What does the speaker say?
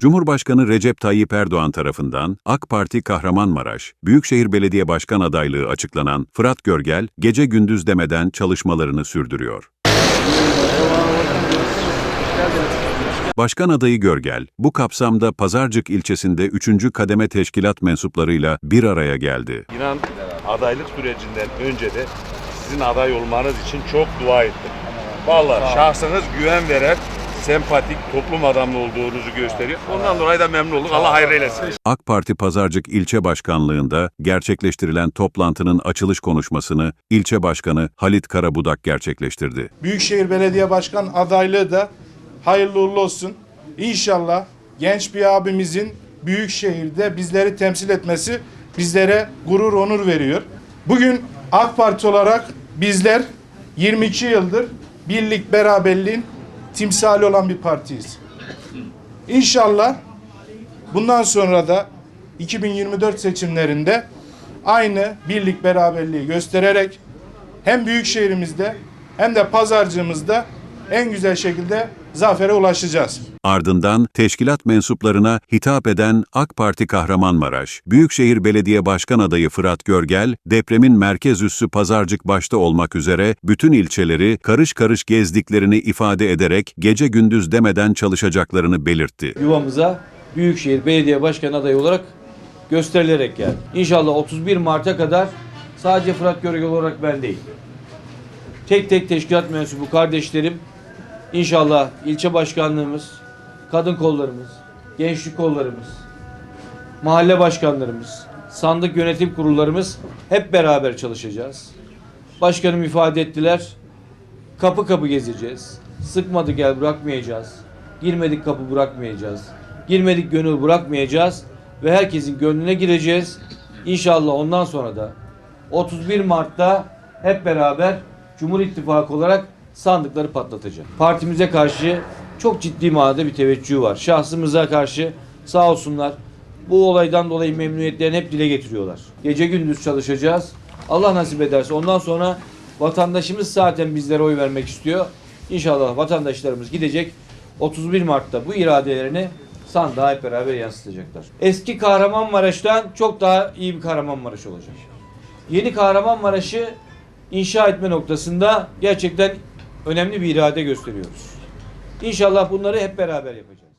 Cumhurbaşkanı Recep Tayyip Erdoğan tarafından AK Parti Kahramanmaraş, Büyükşehir Belediye Başkan adaylığı açıklanan Fırat Görgel, gece gündüz demeden çalışmalarını sürdürüyor. Başkan adayı Görgel, bu kapsamda Pazarcık ilçesinde 3. kademe teşkilat mensuplarıyla bir araya geldi. İnan adaylık sürecinden önce de sizin aday olmanız için çok dua ettim. Vallahi şahsınız güven veren, sempatik, toplum adamı olduğunuzu gösteriyor. Ondan dolayı da memnun olduk. Allah hayır eylesin. AK Parti Pazarcık İlçe Başkanlığı'nda gerçekleştirilen toplantının açılış konuşmasını ilçe başkanı Halit Karabudak gerçekleştirdi. Büyükşehir Belediye Başkan adaylığı da hayırlı uğurlu olsun. İnşallah genç bir abimizin Büyükşehir'de bizleri temsil etmesi bizlere gurur onur veriyor. Bugün AK Parti olarak bizler 22 yıldır birlik beraberliğin timsali olan bir partiyiz. İnşallah bundan sonra da 2024 seçimlerinde aynı birlik beraberliği göstererek hem büyük şehrimizde hem de pazarcığımızda en güzel şekilde zafere ulaşacağız. Ardından teşkilat mensuplarına hitap eden AK Parti Kahramanmaraş, Büyükşehir Belediye Başkan adayı Fırat Görgel, depremin merkez üssü Pazarcık başta olmak üzere bütün ilçeleri karış karış gezdiklerini ifade ederek gece gündüz demeden çalışacaklarını belirtti. yuvamıza Büyükşehir Belediye Başkanı adayı olarak gösterilerek geldi. İnşallah 31 Mart'a kadar sadece Fırat Görgel olarak ben değil. Tek tek teşkilat mensubu kardeşlerim inşallah ilçe başkanlığımız, kadın kollarımız, gençlik kollarımız, mahalle başkanlarımız, sandık yönetim kurullarımız hep beraber çalışacağız. Başkanım ifade ettiler. Kapı kapı gezeceğiz. Sıkmadı gel bırakmayacağız. Girmedik kapı bırakmayacağız. Girmedik gönül bırakmayacağız. Ve herkesin gönlüne gireceğiz. İnşallah ondan sonra da 31 Mart'ta hep beraber Cumhur İttifakı olarak sandıkları patlatacağız. Partimize karşı çok ciddi manada bir teveccühü var. Şahsımıza karşı sağ olsunlar bu olaydan dolayı memnuniyetlerini hep dile getiriyorlar. Gece gündüz çalışacağız. Allah nasip ederse ondan sonra vatandaşımız zaten bizlere oy vermek istiyor. İnşallah vatandaşlarımız gidecek 31 Mart'ta bu iradelerini sandığa hep beraber yansıtacaklar. Eski Kahramanmaraş'tan çok daha iyi bir Kahramanmaraş olacak. Yeni Kahramanmaraş'ı inşa etme noktasında gerçekten önemli bir irade gösteriyoruz. İnşallah bunları hep beraber yapacağız.